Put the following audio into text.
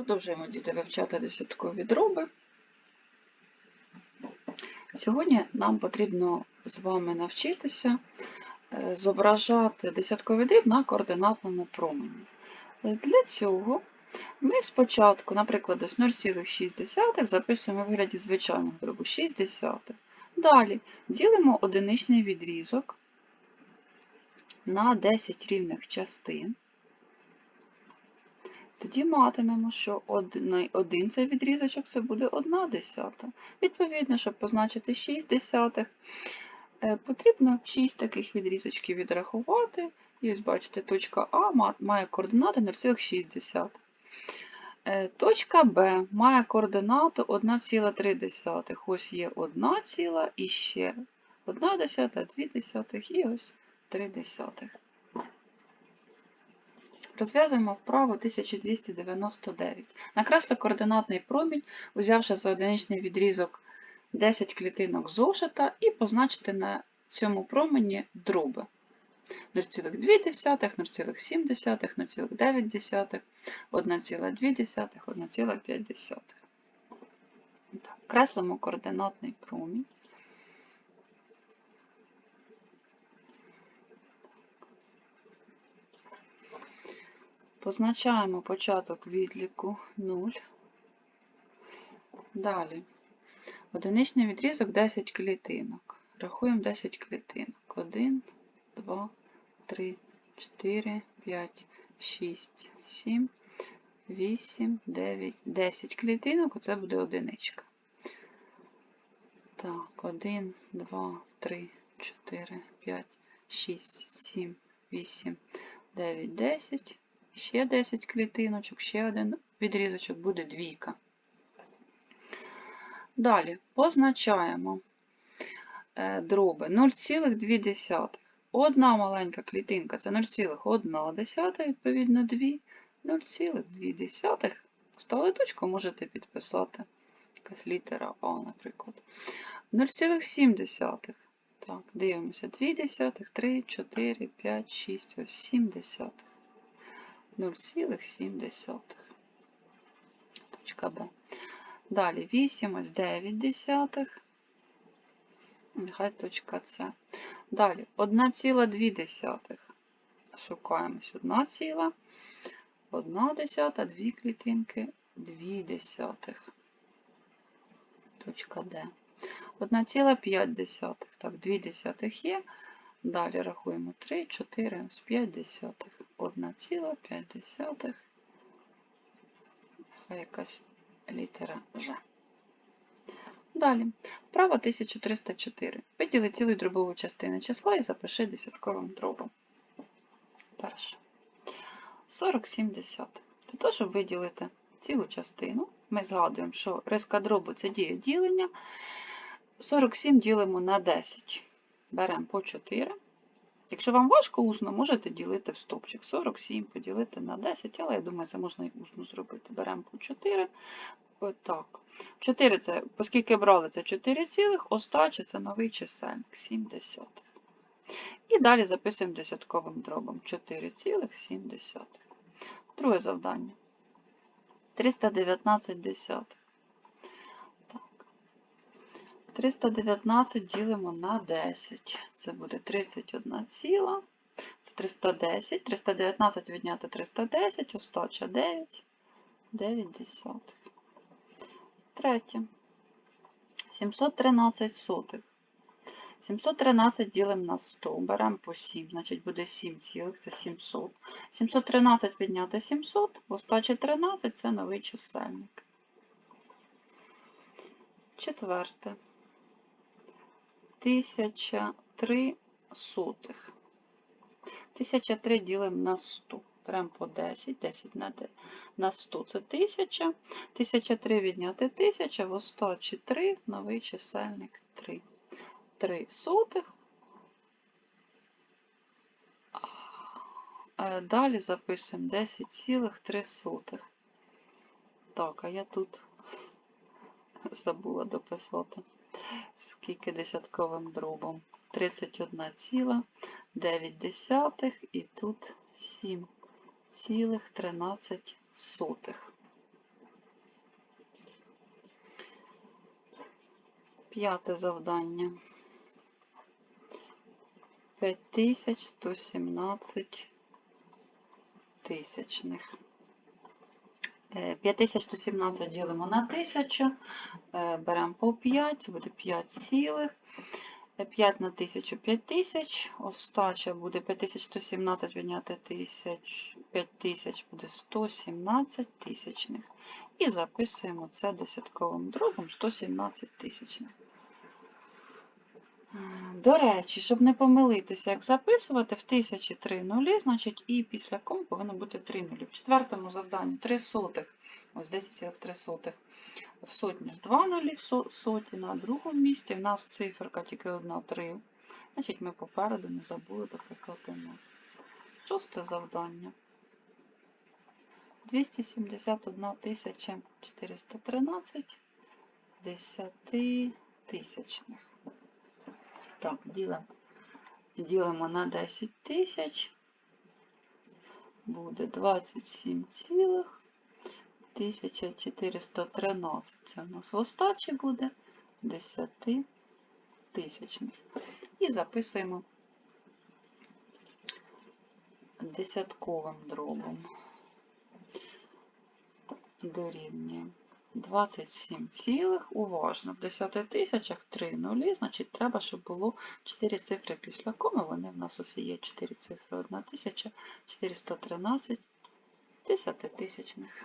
Продовжуємо діти вивчати десяткові дроби. Сьогодні нам потрібно з вами навчитися е, зображати десятковий дріб на координатному промені. Для цього ми спочатку, наприклад, ось 0,6 записуємо у вигляді звичайного дробу 6 десятих. Далі ділимо одиничний відрізок на 10 рівних частин. Тоді матимемо, що один, один цей відрізочок це буде 1 десята. Відповідно, щоб позначити 6 десятих, е, потрібно 6 таких відрізочків відрахувати. І ось бачите, точка А має координати 0,6. Е, Точка Б має координату 1,3. Ось є 1 ціла і ще 1 десята, 2 десятих і ось 3 десятих. Розв'язуємо вправу 1299. Накресли координатний промінь, узявши за одиничний відрізок 10 клітинок зошита і позначити на цьому промені дроби. 0,2, 0,7, 0,9, 1,2, 1,5. Креслимо координатний промінь. Позначаємо початок відліку 0. Далі. Одиничний відрізок 10 клітинок. Рахуємо 10 клітинок. 1, 2, 3, 4, 5, 6, 7, 8, 9, 10 клітинок. Оце буде одиничка. Так, 1, 2, 3, 4, 5, 6, 7, 8, 9, 10. Ще 10 клітиночок, ще один відрізочок буде двійка. Далі позначаємо е, дроби 0,2. Одна маленька клітинка це 0,1, відповідно 2, 0,2. Поставили точку, можете підписати якась літера А, наприклад. 0,7. Так, дивимося. 2 десятих, 3, 4, 5, 6, ось 7 десятих. 0,7. Точка Б. Далі 8, ось 9 десятих. Нехай точка С. Далі 1,2. Шукаємось 1 ціла, 1 десята, 2 клітинки, 2 десятих. Точка Д. 1,5. Так, 2 десятих є. Далі рахуємо 3, 4, ось 5 десятих. 1,5. Хай якась літера Ж. Далі. Вправа 1304. Виділи цілу дробову частину числа і запиши десятковим дробом. Перше. 47 десятих. Для того, щоб виділити цілу частину, ми згадуємо, що риска дробу це дія ділення. 47 ділимо на 10. Беремо по 4. Якщо вам важко усно, можете ділити в стопчик. 47 поділити на 10, але я думаю, це можна і усно зробити. Беремо по 4. Отак. 4 це, оскільки брали це 4 цілих, остача це новий чисельник 7 десятих. І далі записуємо десятковим дробом 4,7. Друге завдання. 319 десятих. 319 ділимо на 10. Це буде 31 ціла. Це 310. 319 відняти 310, остача 9. 9 десятих. Третє. 713 сотих. 713 ділимо на 100. Беремо по 7, значить буде 7 цілих, це 700. 713 відняти 700, остача 13 це новий чисельник. Четверте. 1003 сотих. 1003 ділимо на 100. Беремо по 10, 10 на, на 100 це 1000. 1003 відняти 1000, в остачі 3, новий чисельник 3. 3 сотих. Далі записуємо 10,3. Так, а я тут забула дописати скільки десятковим дробом. 31,9 і тут 7,13. П'яте завдання. 5117 тисячних. Е, 5117 ділимо на 1000, е, беремо по 5, це буде 5 цілих. Е, 5 на 1000 5000, остача буде 5117 відняти 1000, 5000 буде 117 тисячних. І записуємо це десятковим дробом 117 тисячних. До речі, щоб не помилитися, як записувати, в тисячі три нулі, значить і після кому повинно бути 3 нулі. В четвертому завданні 3 сотих, ось 10,3 сотих. В сотні ж 2 нулі, в соті на другому місці. В нас циферка тільки одна 3. Значить, ми попереду не забули дописати 0. Шосте завдання. 271 тисяча 413 десятитисячних. Так, ділимо, ділимо на 10 тисяч. Буде 27 цілих 1413. Це в нас в остачі буде 10 тисячних. І записуємо десятковим дробом. Дорівнює 27 цілих, уважно, в 10 тисячах 3 нулі, значить треба, щоб було 4 цифри після коми, вони в нас усі є 4 цифри, 1 тисяча, 413 десятитисячних.